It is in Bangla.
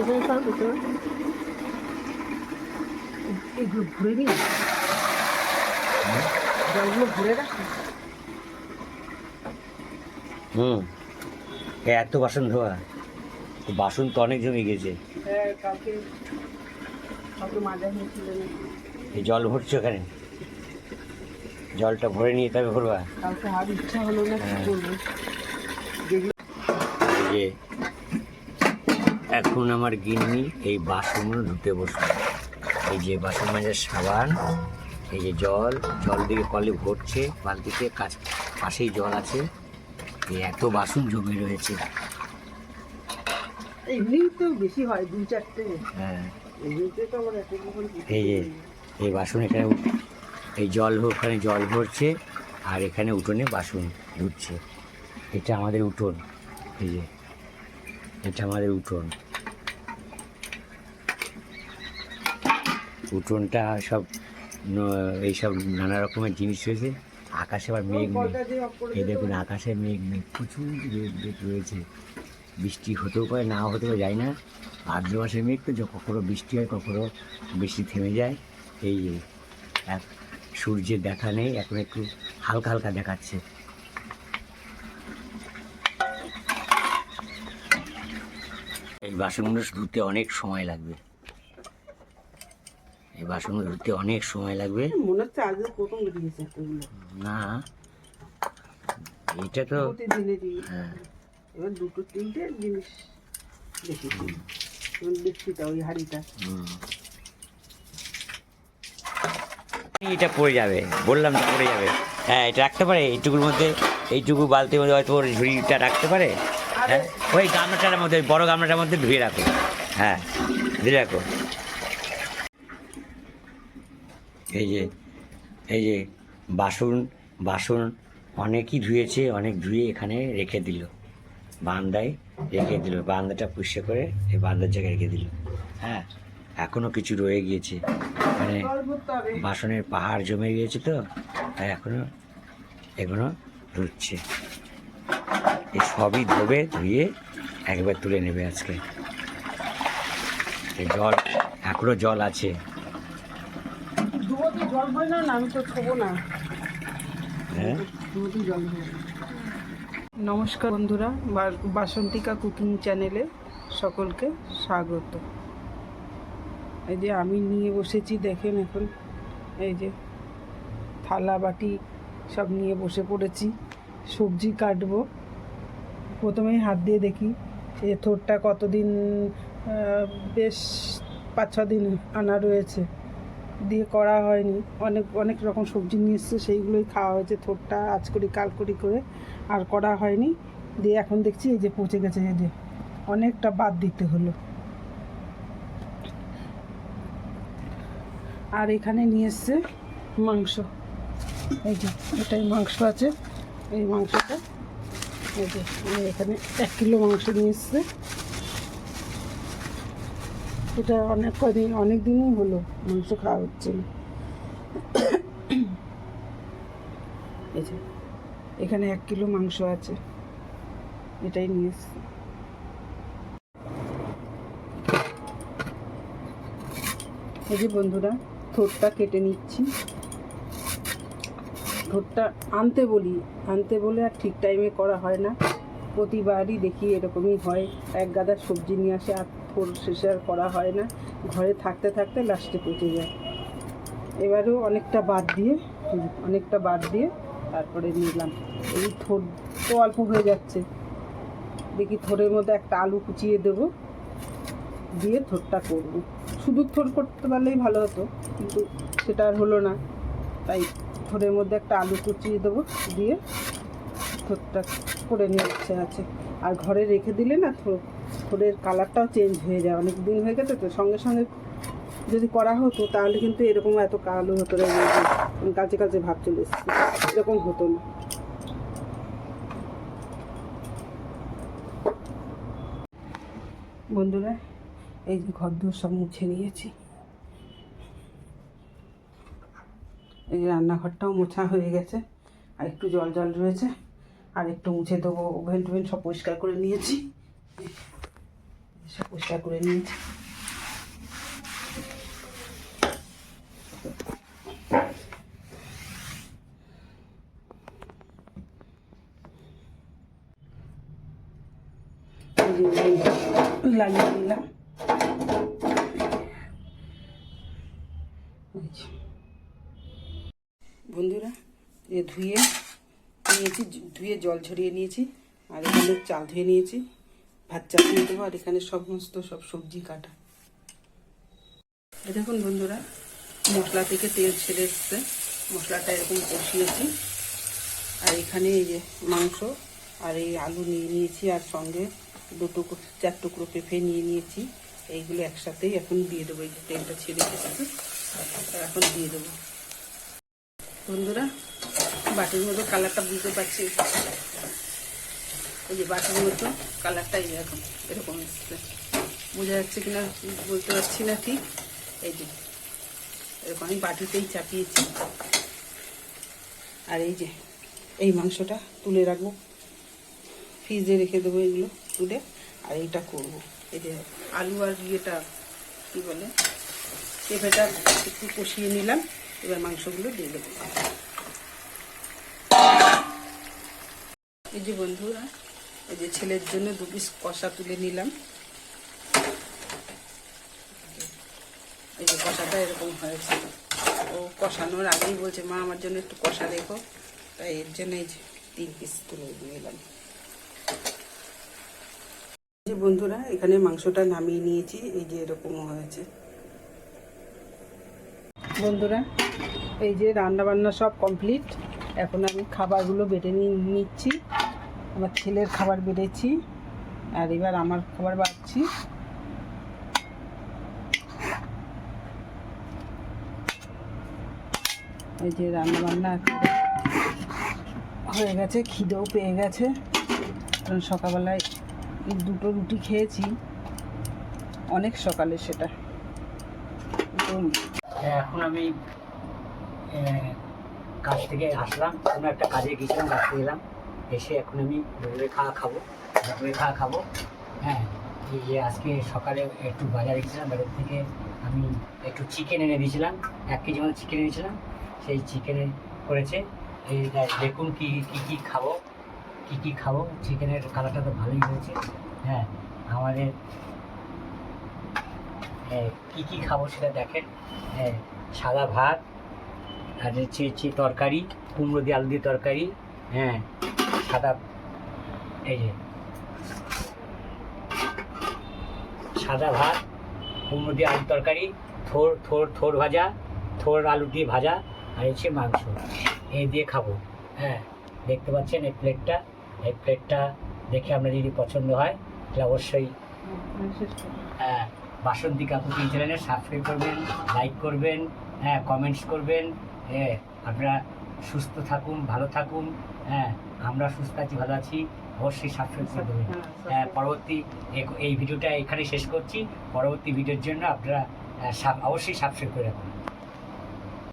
পেছনে সর পেছনে এগুলো ঘুরে নিই জলগুলো ঘুরে রাখি হুম। এ এত বাসন ধোয়া। তো বাসন তো অনেক জমে গেছে। হ্যাঁ নাকি এই জল ভরছে ওখানে। জলটা ভরে নিয়ে তবে ভরবা। কালকে আর ইচ্ছা হলো না কি। করব? যে এখন আমার গিন্নি এই বাসনগুলো ধুতে বসবে এই যে বাসন মাজার সাবান এই যে জল জল দিকে কলে ভরছে বালতিতে কাছ পাশেই জল আছে। এই এত বাসন জমে রয়েছে। তো বেশি হয় চারটে। হ্যাঁ। এই যে এই বাসন এখানে এই জল ওখানে জল ভরছে আর এখানে উঠোনে বাসন ধুচ্ছে। এটা আমাদের উঠোন এই যে। এটা আমাদের উঠোন। উঠোনটা সব এইসব নানা রকমের জিনিস রয়েছে। আকাশে আবার মেঘ নেই। এই দেখুন, আকাশে মেঘ নেই। প্রচুর রয়েছে। বৃষ্টি হতেও পারে না হতে পারে যায় না। ভাদ্র মাসের মেঘ তো কখনো বৃষ্টি হয়, কখনো বৃষ্টি থেমে যায়। এই এক সূর্যের দেখা নেই, এখন একটু হালকা হালকা দেখাচ্ছে এই বাসনগুলো ধুতে অনেক সময় লাগবে। এই বাসনগুলো ধুতে অনেক সময় লাগবে। মনে হচ্ছে আজকে প্রথম না এটা তো হ্যাঁ। এবার দুটো তিনটে জিনিস দেখেছি। দেখছিটা ওই হাড়িটা। এটা পড়ে যাবে বললাম তো পড়ে যাবে। হ্যাঁ এটা রাখতে পারে এইটুকুর মধ্যে এইটুকু বালতির মধ্যে হয়তো ঝুড়িটা রাখতে পারে। হ্যাঁ? ওই গামলাটার মধ্যে বড় গামলাটার মধ্যে ধুয়ে রাখো। হ্যাঁ ধুয়ে রাখো। এই যে এই যে বাসন বাসন অনেকই ধুয়েছে, অনেক ধুয়ে এখানে রেখে দিল। বান্দায় রেখে দিল। বান্দাটা পুষে করে এই বান্দার জায়গায় রেখে দিল। হ্যাঁ এখনও কিছু রয়ে গিয়েছে। মানে বাসনের পাহাড় জমে গিয়েছে তো, তাই এখনও এগুলো ধুচ্ছে সবই ধোবে ধুয়ে একবার তুলে নেবে আজকে। এই জল এখনও জল আছে। জল না না আমি তো থবো না। হ্যাঁ? জল নমস্কার বন্ধুরা বাসন্তিকা কুকিং চ্যানেলে সকলকে স্বাগত। এই যে আমি নিয়ে বসেছি দেখেন এখন এই যে থালা বাটি সব নিয়ে বসে পড়েছি। সবজি কাটবো। প্রথমেই হাত দিয়ে দেখি এই থোরটা কতদিন বেশ পাঁচ ছ দিন আনা রয়েছে। দিয়ে করা হয়নি। অনেক অনেক রকম সবজি নিয়ে এসছে, সেইগুলোই খাওয়া হয়েছে। থোরটা আজ করি কাল করি করে আর করা হয়নি। দিয়ে এখন দেখছি এই যে পচে গেছে, এই যে অনেকটা বাদ দিতে হলো। আর এখানে নিয়ে এসছে মাংস। এই যে এটাই মাংস আছে। এই মাংসটা এখানে এক কিলো মাংস নিয়ে এসছে। এটা অনেক কদিন অনেক দিনই হলো মাংস খাওয়া হচ্ছে না। এখানে এক কিলো মাংস আছে। এটাই নিয়ে এসছি। এই যে বন্ধুরা থোরটা কেটে নিচ্ছি। থোরটা আনতে বলি, আনতে বলে আর ঠিক টাইমে করা হয় না। প্রতিবারই দেখি এরকমই হয়। এক গাদা সবজি নিয়ে আসে, আর থোর শেষে আর করা হয় না। ঘরে থাকতে থাকতে লাস্টে পচে যায়। এবারেও অনেকটা বাদ দিয়ে অনেকটা বাদ দিয়ে তারপরে নিলাম। এই থোর তো অল্প হয়ে যাচ্ছে। দেখি থোরের মধ্যে একটা আলু কুচিয়ে দেবো। দিয়ে থোরটা করব। শুধু থোর করতে পারলেই ভালো হতো, কিন্তু সেটা আর হলো না। তাই থোরের মধ্যে একটা আলু কুচিয়ে দেবো, দিয়ে থোরটা করে নিয়ে ইচ্ছে আছে। আর ঘরে রেখে দিলে না থোরের কালারটাও চেঞ্জ হয়ে যায়। অনেক দিন হয়ে গেছে তো, সঙ্গে সঙ্গে যদি করা হতো তাহলে কিন্তু এরকম এত কালো হতো না কাছে কাছে ভাব চলে এসছে। এরকম হতো না। বন্ধুরা, এই ঘর দোর সব মুছে নিয়েছি। এই রান্নাঘরটাও মোছা হয়ে গেছে। আর একটু জল জল রয়েছে। আর একটু মুছে দেবো ওভেন টোভেন সব পরিষ্কার করে নিয়েছি। সব পরিষ্কার করে নিয়েছি। লাগিয়ে দিলাম এই যে। বন্ধুরা, এ ধুয়ে নিয়েছি, ধুয়ে জল ঝরিয়ে নিয়েছি, আর এখানে চাল ধুয়ে নিয়েছি, ভাত চাপিয়ে দেবো, আর এখানে সমস্ত সব সবজি কাটা। দেখুন বন্ধুরা, মশলা থেকে তেল ছেড়ে এসছে, মশলাটা এরকম কষিয়েছি। আর এখানে এই যে মাংস, আর এই আলু নিয়ে নিয়েছি, আর সঙ্গে দু টুকরো, চার টুকরো পেঁপে নিয়ে নিয়েছি, এইগুলো একসাথেই এখন দিয়ে দেবো, এই তেলটা ছেড়ে এসেছে এখন দিয়ে দেবো। বন্ধুরা, বাটির মতো কালারটা বুঝতে পারছি। এই যে বাটির মতো কালারটাই এরকম এরকম এসছে বোঝা যাচ্ছে কিনা, বলতে পারছি না ঠিক। এই যে, এরকম আমি বাটিতেই চাপিয়েছি। আর এই যে, এই মাংসটা তুলে রাখব। ফ্রিজে রেখে দেবো এগুলো তুলে, আর এইটা করব। এই যে আলু আর ইয়েটা, কী বলে পেঁপেটা একটু কষিয়ে নিলাম। এবার মাংসগুলো দিয়ে দেবো। এই যে বন্ধুরা, এই যে ছেলের জন্য দু পিস কষা তুলে নিলাম। এই যে কষাটা এরকম হয়েছে। ও কষানোর আগেই বলছে, মা, আমার জন্য একটু কষা রেখো তাই এর জন্য এই যে তিন পিস তুলে নিলাম। যে বন্ধুরা, এখানে মাংসটা নামিয়ে নিয়েছি। এই যে এরকম হয়েছে। বন্ধুরা, এই যে রান্না বান্না সব কমপ্লিট এখন আমি খাবারগুলো বেটে নিচ্ছি। আমার ছেলের খাবার বেড়েছি আর এবার আমার খাবার বাড়ছি। এই যে রান্না বান্না হয়ে গেছে, খিদেও পেয়ে গেছে। কারণ সকালবেলায় দুটো রুটি খেয়েছি। অনেক সকালে সেটা। তো এখন আমি কাজ থেকে আসলাম। কোনো একটা কাজে গিয়েছিলাম রাখতে গেলাম এসে এখন আমি দুপুরে খাওয়া খাব। দুপুরে খাওয়া খাব। হ্যাঁ এই যে আজকে সকালে একটু বাজারে গেছিলাম বাজার থেকে আমি একটু চিকেন এনে দিয়েছিলাম। এক কেজি মতো চিকেন এনেছিলাম সেই চিকেনে করেছে। এই দেখুন কি কি কি খাব কি কি খাব। চিকেনের কালারটা তো ভালোই হয়েছে। হ্যাঁ আমাদের হ্যাঁ, কি কি খাব সেটা দেখেন। হ্যাঁ সাদা ভাত আর হচ্ছে হচ্ছে তরকারি কুমড়ো দিয়ে আলু দিয়ে তরকারি হ্যাঁ সাদা এই যে সাদা ভাত কুমড়ো দিয়ে আলু তরকারি থোর থোর থোর ভাজা থোর আলু দিয়ে ভাজা আর হচ্ছে মাংস এই দিয়ে খাব। হ্যাঁ দেখতে পাচ্ছেন এই প্লেটটা এই প্লেটটা দেখে আপনার যদি পছন্দ হয় তাহলে অবশ্যই হ্যাঁ বাসন্তী কাকুতি চ্যানেলে সাবস্ক্রাইব করবেন লাইক করবেন হ্যাঁ কমেন্টস করবেন হ্যাঁ আপনারা সুস্থ থাকুন ভালো থাকুন হ্যাঁ আমরা সুস্থ আছি ভালো আছি অবশ্যই সাবস্ক্রাইব করে দেবেন। হ্যাঁ পরবর্তী এই ভিডিওটা এখানে শেষ করছি। পরবর্তী ভিডিওর জন্য আপনারা আহ, অবশ্যই সাবস্ক্রাইব করে রাখুন।